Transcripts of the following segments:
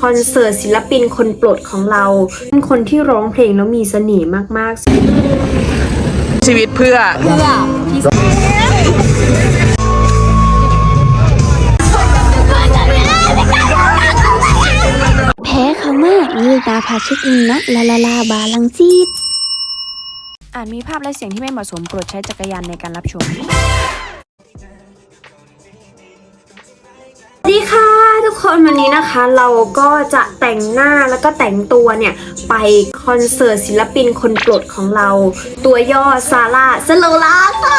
คอนเสิร์ตศิลปินคนโปรดของเราเป็นคนที่ร้องเพลงแล้วมีเสน่ห์มากชีวิตเพื่อๆเพื่อพี่แพ้เขามากนี่ตาพาเช็คอินนะลาลาลาบาลังซีดอาจมีภาพและเสียงที่ไม่เหมาะสมโปรดใช้จักรยานในการรับชมสวัสดีค่ะ ทุกคนวันนี้นะคะเราก็จะแต่งหน้าแล้วก็แต่งตัวเนี่ย ไปคอนเสิร์ตศิลปินคนโปรดของเรา ตัวย่อซาร่าสโลลาค่ะ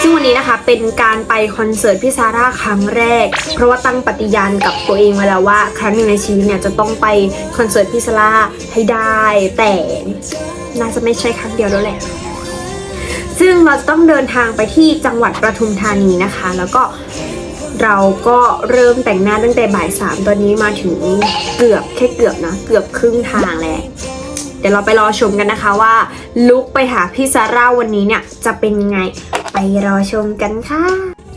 ซึ่งวันนี้นะคะเป็นการไปคอนเสิร์ตพี่ซาร่าครั้งแรก เพราะว่าตั้งปฏิญาณกับตัวเองไว้แล้วว่า ครั้งหนึ่งในชีวิตเนี่ยจะต้องไปคอนเสิร์ตพี่ซาร่าให้ได้ แต่น่าจะไม่ใช่ครั้งเดียวแล้วแหละซึ่งเราจะต้องเดินทางไปที่จังหวัดประทุมธานีนะคะ แล้วก็ เราก็เริ่มแต่งหน้าตั้งแต่บ่ายสามตอนนี้มาถึงเกือบแค่เกือบนะ เกือบครึ่งทางแล้วเดี๋ยวเราไปรอชมกันนะคะว่าลุกไปหาพี่ซาร่าวันนี้เนี่ยจะเป็นยังไงไปรอชมกันค่ะ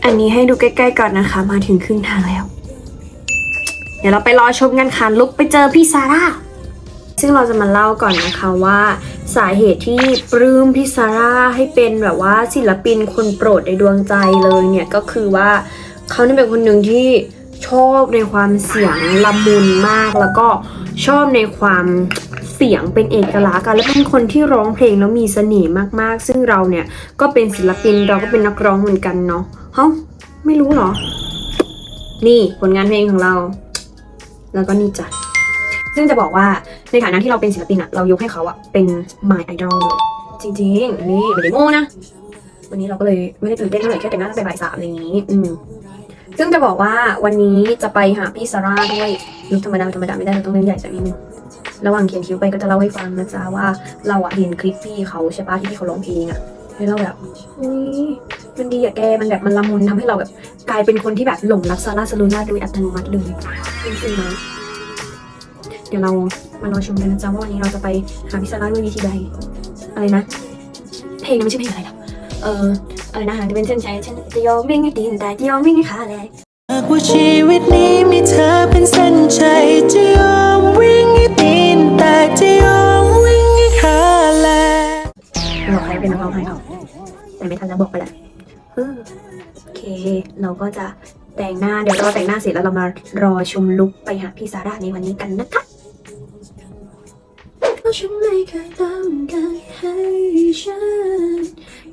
อันนี้ให้ดูใกล้ๆก่อนนะคะ มาถึงครึ่งทางแล้ว เดี๋ยวเราไปรอชมกันค่ะลุกไปเจอพี่ซาร่าซึ่งเราจะมาเล่าก่อนนะคะว่าสาเหตุที่ปลื้มพี่ซาร่าให้เป็นแบบว่าศิลปินคนโปรดในดวงใจเลยเนี่ยก็คือว่า เขาเนี่ยเป็นคนหนึ่งที่ชอบในความเสียงละมุนมากแล้วก็ชอบในความเสียงเป็นเอกลักษณ์และเป็นคนที่ร้องเพลงแล้วมีเสน่ห์มากๆ ซึ่งเราเนี่ยก็เป็นศิลปินเราก็เป็นนักร้องเหมือนกันเนาะเฮ้าไม่รู้เหรอ นี่ผลงานเพลงของเรา แล้วก็นี่จ้ะซึ่งจะบอกว่าในฐานะที่เราเป็นศิลปินอะเรายกให้เขาอะเป็น my idol เลยจริงๆ นี่ไม่ได้โม้นะ วันนี้เราก็เลยไม่ได้ตื่นเต้นเท่าไหร่แค่แต่งหน้าตั้งแต่บ่ายสามอะไรอย่างนี้ อืม ซึ่งจะบอกว่าวันนี้จะไปหาพี่ซาร่าด้วยลุคธรรมดาธรรมดาไม่ได้เราต้องเล่นใหญ่สักนิดนึงระหว่างเขียนคิ้วไปก็จะเล่าให้ฟังนะจ๊ะว่าเราอะเห็นคลิปพี่เขาใช่ปะที่พี่เขาร้องเพลงอะแล้วเราแบบเฮ้ยมันดีอะแกมันแบบมันละมุนทำให้เราแบบกลายเป็นคนที่แบบหลงรักซาร่าสลูน่าโดยอัตโนมัติเลยจริงๆนะเดี๋ยวเรามารอชมกันนะจ๊ะว่าวันนี้เราจะไปหาพิซซ่าด้วยวิธีใดอะไรนะเพลงนั้นไม่ใช่เพลงอะไรหรอเออ อะไรนะหากจะเป็นเส้นชัยฉันจะยอมวิ่งให้ตีนแต่จะยอมวิ่งให้ขาแหลกหากว่าชีวิตนี้มีเธอเป็นเส้นชัยจะยอมวิ่งให้ตีนแตกจะยอมวิ่งให้ขาแหลกบอกใครเป็นนักร้องให้เขาแต่ไม่ทันแล้วบอกไปแล้วเออโอเค เราก็จะแต่งหน้าเดี๋ยวเราแต่งหน้าเสร็จแล้วเรามารอชมลุคไปหาพี่ซาร่าในวันนี้กันนะคะเพ ราะฉันไม่เคยต้องการให้ฉัน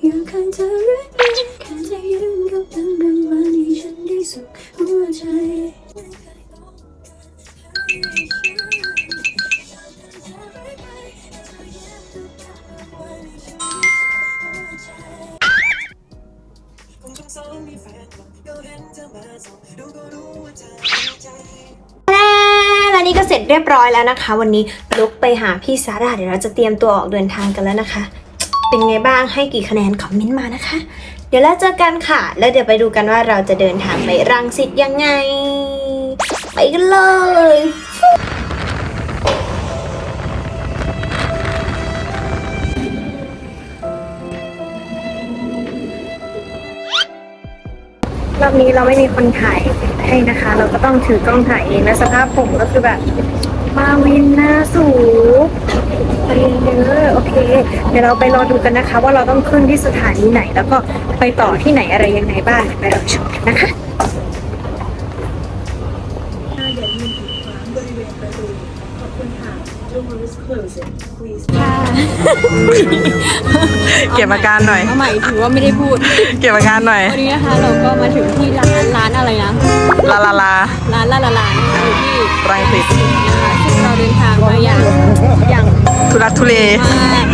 อยู่ข้างเธอเรื่อยไปแค่จะยืนก็เป็นรางวัลที่ฉันได้สุขหัวใจและนี่ก็เก็เสร็จเรียบร้อยแล้วนะคะ วันนี้ลุกไปหาพี่ซาร่าเดี๋ยวเราจะเตรียมตัวออกเดินทางกันแล้วนะคะ เป็นไงบ้างให้กี่คะแนนคอมเมนต์มานะคะ เดี๋ยวเราเจอกันค่ะ แล้วเดี๋ยวไปดูกันว่าเราจะเดินทางไปรังสิตยังไง ไปกันเลย รอบนี้เราไม่มีคนถ่ายให้นะคะ เราก็ต้องถือกล้องถ่ายเองและสภาพผมก็คือแบบมาวินหน้าสูงไปเยอะโอเค เดี๋ยวเราไปรอดูกันนะคะ ว่าเราต้องขึ้นที่สถานีไหน แล้วก็ไปต่อที่ไหนอะไรยังไงบ้างไปรอชมกันนะคะเก็บอาการหน่อย เอาใหม่ถือว่าไม่ได้พูด เก็บอาการหน่อย วันนี้นะคะเราก็มาถึงที่ร้านร้านอะไรนะ ลาลาลา ร้านลาลาลานะคะอยู่ที่รังสิต นะคะซึ่งเราเดินทางมาอย่างอย่างทุรักทุเล มาก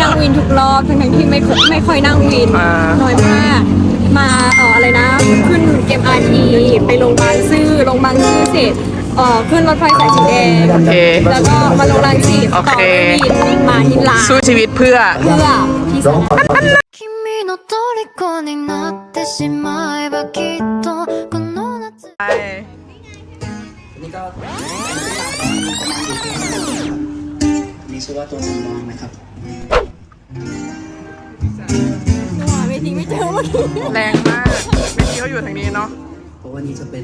นั่งวินทุกรอบทั้งๆที่ไม่ค่อยไม่ค่อยนั่งวินอ่า น้อยมาก มาเอออะไรนะ ขึ้น MRT ไปลงบางซื่อลงบางซื่อเสร็จ เออขึ้นรถไฟสายสีแดง โอเค แล้วก็มาลงรังสิต โอ ต่อ เค ด้วยวินมาที่ร้าน สู้ชีวิตเพื่อ เพื่อพี่สาว 君の虜になってしまえばきっとこの夏 ไป นี่ก็มีชื่อว่าตัวสำรองนะครับ หาเวทีไม่เจอเมื่อกี้ แรงมากเป็นที่เขาอยู่ทางนี้เนาะ เพราะว่านี่จะเป็น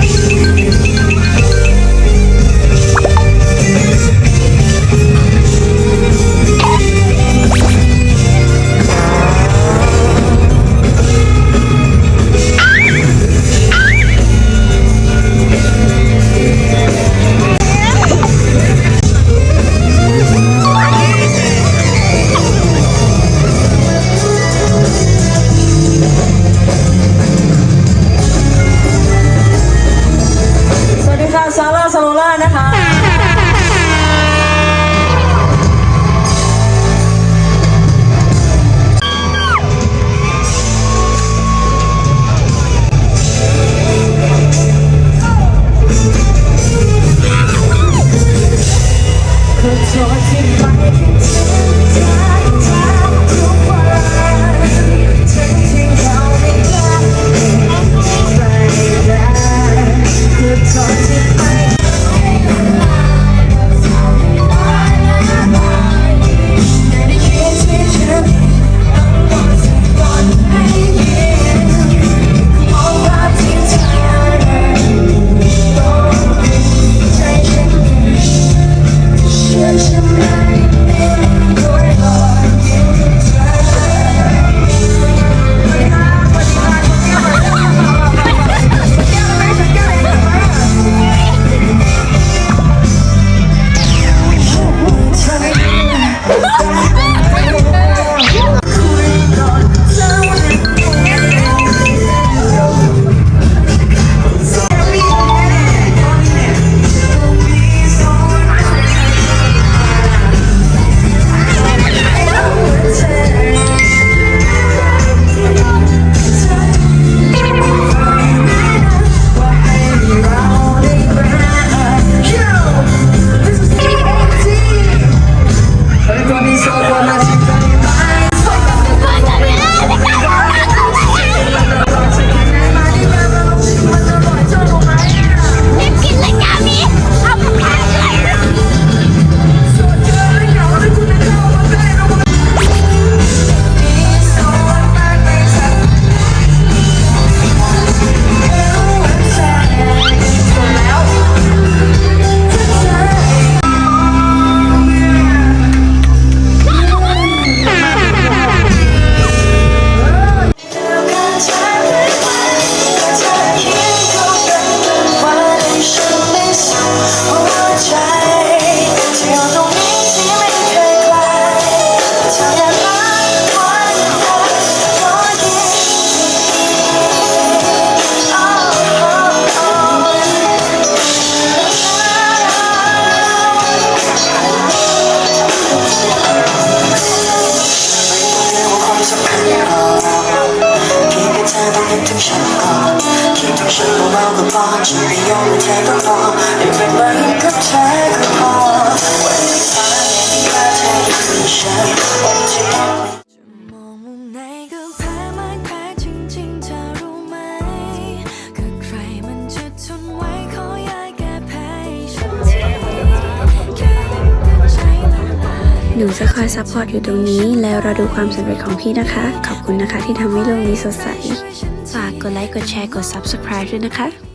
Thank you. ล่านะคะ ถึงฉันก่อนคิดถึงฉันเบาๆก็พอฉันไม่ยอมให้เธอก็พอได้เป็นมาให้กับเธอก็พอวันที่ฟ้ายังมีค่าเธออยู่กับฉันวันที่มองหนูจะคอยซัพพอร์ตอยู่ตรงนี้ แล้วเราดูความสำเร็จของพี่นะคะ ขอบคุณนะคะที่ทำให้โลกนี้สดใส กดไลค์ กดแชร์ กด subscribe ด้วยนะคะ